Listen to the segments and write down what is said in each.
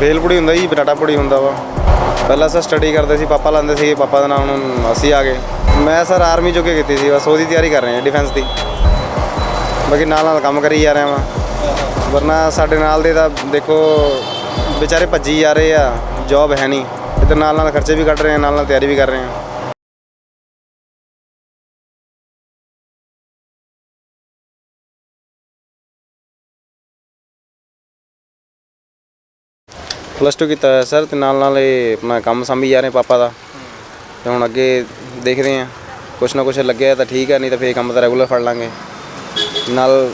ਬੇਲਪੁੜੀ ਹੁੰਦਾ ਜੀ, ਬਟਾਟਾ ਪੁੜੀ ਹੁੰਦਾ ਵਾ। ਪਹਿਲਾਂ ਸਰ ਸਟੱਡੀ ਕਰਦੇ ਸੀ, ਪਾਪਾ ਲਾਉਂਦੇ ਸੀ ਪਾਪਾ ਦਾ ਨਾਮ ਹੁਣ ਅਸੀਂ ਆ ਗਏ। ਮੈਂ ਸਰ ਆਰਮੀ ਜੋਗੇ ਕੀਤੀ ਸੀ, ਬਸ ਉਹਦੀ ਤਿਆਰੀ ਕਰ ਰਹੇ ਹਾਂ ਡਿਫੈਂਸ ਦੀ। ਬਾਕੀ ਨਾਲ ਨਾਲ ਕੰਮ ਕਰੀ ਜਾ ਰਿਹਾ ਵਾਂ। ਵਰਨਾ ਸਾਡੇ ਨਾਲ ਦੇ ਤਾਂ ਦੇਖੋ, ਵਿਚਾਰੇ ਭੱਜੀ ਜਾ ਰਹੇ ਆ ਜੌਬ ਹੈ ਨਹੀਂ। ਤੇ ਨਾਲ ਨਾਲ ਖਰਚੇ ਵੀ ਕੱਢ ਰਹੇ ਆ, ਨਾਲ ਨਾਲ ਤਿਆਰੀ ਵੀ ਕਰ ਰਹੇ ਆ। ਪਲੱਸ 2 ਕੀਤਾ ਹੋਇਆ ਸਰ ਤੇ ਨਾਲ ਨਾਲ ਇਹ ਆਪਣਾ ਕੰਮ ਸੰਭੀ ਜਾ ਰਹੇ ਪਾਪਾ ਦਾ। ਤੇ ਹੁਣ ਅੱਗੇ ਦੇਖਦੇ ਆ ਕੁਛ ਨਾ ਕੁਛ ਲੱਗਿਆ ਤਾਂ ਠੀਕ ਹੈ ਨਹੀਂ ਤਾਂ ਫੇਰ ਕੰਮ ਤਾਂ ਰੈਗੂਲਰ ਫੜ ਲਾਂਗੇ। ਨਾਲ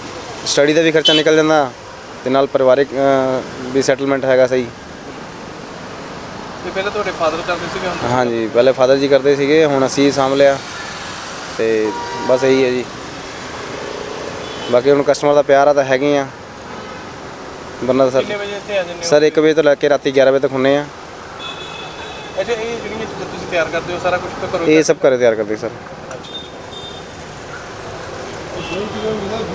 ਸਟੱਡੀ ਦਾ ਵੀ ਖਰਚਾ ਨਿਕਲ ਜਾਂਦਾ ਤੇ ਨਾਲ ਪਰਿਵਾਰਿਕ ਅਹ, ਵੀ ਸੈਟਲਮੈਂਟ ਹੈਗਾ ਸਹੀ। ਤੇ ਪਹਿਲਾਂ ਤੁਹਾਡੇ ਫਾਦਰ ਕਰਦੇ ਸੀਗੇ ਹੁਣ? ਹਾਂਜੀ ਪਹਿਲੇ ਫਾਦਰ ਜੀ ਕਰਦੇ ਸੀਗੇ ਹੁਣ ਅਸੀਂ ਸਾਂਭ ਲਿਆ। ਤੇ ਬਸ ਇਹੀ ਹੈ ਜੀ। ਬਾਕੀ ਹੁਣ ਕਸਟਮਰ ਦਾ ਪਿਆਰ ਆ ਤਾਂ ਹੈਗੇ ਆ। ਬੰਦਾ ਸਰ। ਕਿੰਨੇ ਵਜੇ ਇੱਥੇ ਆ ਜਾਂਦੇ ਹੋ? ਸਰ 1 ਵਜੇ ਤੋਂ ਲੈ ਕੇ ਰਾਤੀ 11 ਵਜੇ ਤੱਕ ਹੁੰਨੇ ਆ। ਅੱਛਾ ਇਹ ਜਿਹੜੀਆਂ ਤੁਸੀਂ ਤਿਆਰ ਕਰਦੇ ਹੋ ਸਾਰਾ ਕੁਝ ਤਾਂ ਕਰੋ ਇਹ ਸਭ ਘਰੇ ਤਿਆਰ ਕਰਦੇ ਸਰ।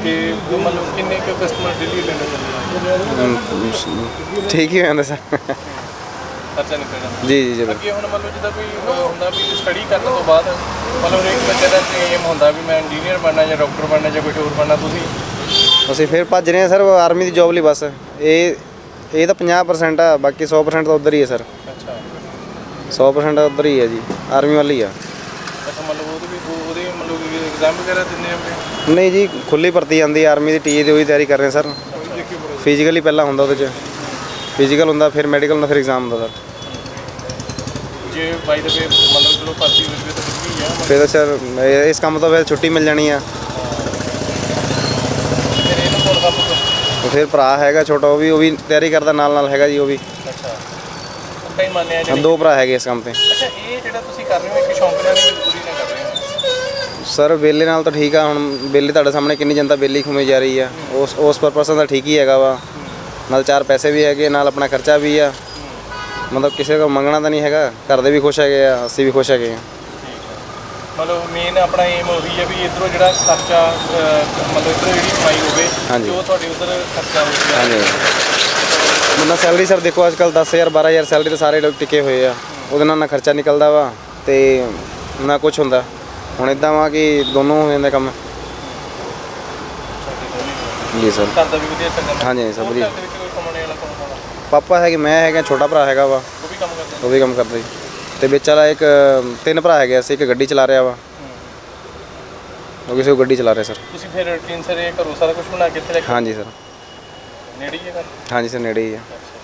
ਕਿ ਉਹ ਮਤਲਬ ਕਿੰਨੇ ਕੁ ਕਸਟਮਰ ਡੇਲੀ ਲੈਣੇ ਚਾਹੁੰਦੇ ਹਮ, ਠੀਕ ਹੀ ਹੋ ਜਾਂਦਾ ਸਰ। ਖਰਚਾ ਜੀ ਜੀ ਜ਼ਰੂਰ। ਅੱਗੇ ਹੁਣ ਮੰਨ ਲਓ ਜਿੱਦਾਂ ਕੋਈ ਹੁੰਦਾ ਵੀ ਸਟੱਡੀ ਕਰਨ ਤੋਂ ਬਾਅਦ ਮਤਲਬ ਹਰੇਕ ਬੱਚੇ ਦਾ ਏਮ ਹੁੰਦਾ ਵੀ ਮੈਂ ਇੰਜੀਨੀਅਰ ਬਣਨਾ ਜਾਂ ਡਾਕਟਰ ਬਣਨਾ ਜਾਂ ਕੋਈ ਹੋਰ ਬਣਨਾ ਤੁਸੀਂ ਅਸੀਂ ਫਿਰ ਭੱਜ ਰਹੇ ਹਾਂ ਸਰ ਆਰਮੀ ਦੀ ਜੌਬ ਲਈ ਬਸ। ਇਹ ਇਹ ਤਾਂ 50% ਆ ਬਾਕੀ 100% ਤਾਂ ਉਧਰ ਹੀ ਹੈ ਸਰ। ਅੱਛਾ। 100% ਉਧਰ ਹੀ ਹੈ ਜੀ ਆਰਮੀ ਵਾਲੀ ਆ। ਅੱਛਾ ਮਤਲਬ ਉਹਦੇ ਵੀ ਉਹ- ਉਹਦੇ ਮਤਲਬ ਐਗਜ਼ਾਮ ਵਗੈਰਾ ਦਿੰਦੇ ਹੋਗੇ ਨਹੀਂ ਜੀ ਖੁੱਲੀ ਭਰਤੀ ਆਂਦੀ ਆਰਮੀ ਦੀ ਟੀਏ ਦੀ ਉਹੀ ਤਿਆਰੀ ਕਰ ਰਹੇ ਸਰ। ਫਿਜ਼ੀਕਲੀ ਪਹਿਲਾਂ ਹੁੰਦਾ ਉਹਦੇ ਚ। ਫਿਜ਼ੀਕਲ ਹੁੰਦਾ ਫਿਰ ਮੈਡੀਕਲ ਹੁੰਦਾ ਫਿਰ ਐਗਜ਼ਾਮ ਹੁੰਦਾ ਸਰ। ਜੇ ਬਾਈ ਦਾ ਮਤਲਬ ਚਲੋ ਭਰਤੀ ਹੋ ਜਵੇ ਤਾਂ ਠੀਕ ਹੀ ਆ ਫਿਰ ਤਾਂ ਸਰ ਇਸ ਕੰਮ ਤੋਂ ਫਿਰ ਛੁੱਟੀ ਮਿਲ ਜਾਣੀ ਆ ਫਿਰ ਇਹਨੂੰ ਕੋਲ ਕੰਮ ਤੋਂ ਤੇ ਫਿਰ ਭਰਾ ਹੈਗਾ ਛੋਟਾ ਉਹ ਵੀ ਉਹ ਵੀ ਤਿਆਰੀ ਕਰਦਾ ਨਾਲ ਨਾਲ ਹੈਗਾ ਜੀ ਉਹ ਵੀ। ਅੱਛਾ। ਕਈ ਮੰਨਿਆ ਜਿਹੜੀ ਦੋ ਭਰਾ ਹੈਗੇ ਇਸ ਕੰਮ ਤੇ। ਅੱਛਾ ਇਹ ਜਿਹੜਾ ਤੁਸੀਂ ਕਰ ਰਹੇ ਹੋ ਇੱਕ ਸ਼ੌਂਕ ਨਾਲ ਨਹੀਂ ਮਜ਼ਦੂਰੀ ਨਾਲ ਕਰ ਰਹੇ ਹੋ? ਸਰ ਵੇਲੇ ਨਾਲ ਤਾਂ ਠੀਕ ਆ ਹੁਣ ਵੇਲੇ ਤੁਹਾਡੇ ਸਾਹਮਣੇ ਕਿੰਨੀ ਜਨਤਾ ਵੇਲੀ ਘੁੰਮੇ ਜਾ ਰਹੀ ਆ। ਉਸ ਉਸ ਪਰਪਸ ਦਾ ਠੀਕ ਹੀ ਹੈਗਾ ਵਾ। ਨਾਲ ਚਾਰ ਪੈਸੇ ਵੀ ਹੈਗੇ ਨਾਲ ਆਪਣਾ ਖਰਚਾ ਵੀ ਆ। ਮਤਲਬ ਕਿਸੇ ਕੋਲ ਮੰਗਣਾ ਤਾਂ ਨਹੀਂ ਹੈਗਾ ਘਰ ਦੇ ਵੀ ਖੁਸ਼ ਹੈਗੇ ਆ ਅਸੀਂ ਵੀ ਖੁਸ਼ ਹੈਗੇ ਆ। ਮਤਲਬ ਮੇਨ ਆਪਣਾ ਏਮ ਉਹੀ ਹੈ ਵੀ ਇਧਰੋਂ ਜਿਹੜਾ ਖਰਚਾ ਅਹ, ਮਤਲਬ ਇਧਰੋਂ ਜਿਹੜੀ ਕਮਾਈ ਹੋਵੇ ਹਾਂਜੀ। ਜੋ ਤੁਹਾਡੇ ਉਧਰ ਖਰਚਾ ਹੋ ਗਿਆ। ਹਾਂਜੀ। ਬੰਦਾ ਸੈਲਰੀ ਸਰ ਦੇਖੋ ਅੱਜ ਕੱਲ 10000 12000 ਸੈਲਰੀ ਤੇ ਸਾਰੇ ਲੋਕ ਟਿਕੇ ਹੋਏ ਆ। ਉਹਦੇ ਨਾਲ ਨਾ ਖਰਚਾ ਨਿਕਲਦਾ ਵਾ ਤੇ ਨਾ ਕੁਝ ਹੁੰਦਾ। ਹੁਣ ਇਦਾਂ ਵਾ ਕਿ ਦੋਨੋਂ ਹੋ ਜਾਂਦੇ ਕੰਮ। ਜੀ ਸਰ ਘਰ ਦਾ ਵੀ ਵਧੀਆ ਚੱਲ ਜਾਂਦਾ ਹਾਂਜੀ ਸਭ ਵਧੀਆ। ਘਰ ਦੇ ਵਿੱਚ ਕੋਈ ਕਮਾਉਣੇ ਵਾਲਾ ਕੌਣ ਹੋਣਾ ਪਾਪਾ ਹੈਗੇ ਮੈਂ ਹੈਗਾ ਛੋਟਾ ਭਰਾ ਹੈਗਾ ਵਾ। ਉਹ ਵੀ ਕੰਮ ਕਰਦੇ ਉਹ ਵੀ ਕੰਮ ਕਰਦਾ। ਜੀ ਤੇ ਵਿੱਚ ਵਾਲਾ ਇੱਕ ਤਿੰਨ ਭਰਾ ਹੈਗੇ ਅਸੀਂ ਇੱਕ ਗੱਡੀ ਚਲਾ ਰਿਹਾ ਵਾ। ਉਹ ਕਿਸੇ ਕੋ ਗੱਡੀ ਚਲਾ ਰਿਹਾ ਸਰ। ਤੁਸੀਂ ਫਿਰ ਰੂਟੀਨ ਸਰ ਇਹ ਘਰੋਂ ਸਾਰਾ ਕੁਝ ਬਣਾ ਕੇ ਇੱਥੇ ਲੈ ਕੇ ਹਾਂਜੀ ਸਰ। ਨੇੜੇ ਹੀ ਹੈ ਘਰ? ਹਾਂਜੀ ਸਰ ਨੇੜੇ ਹੀ ਆ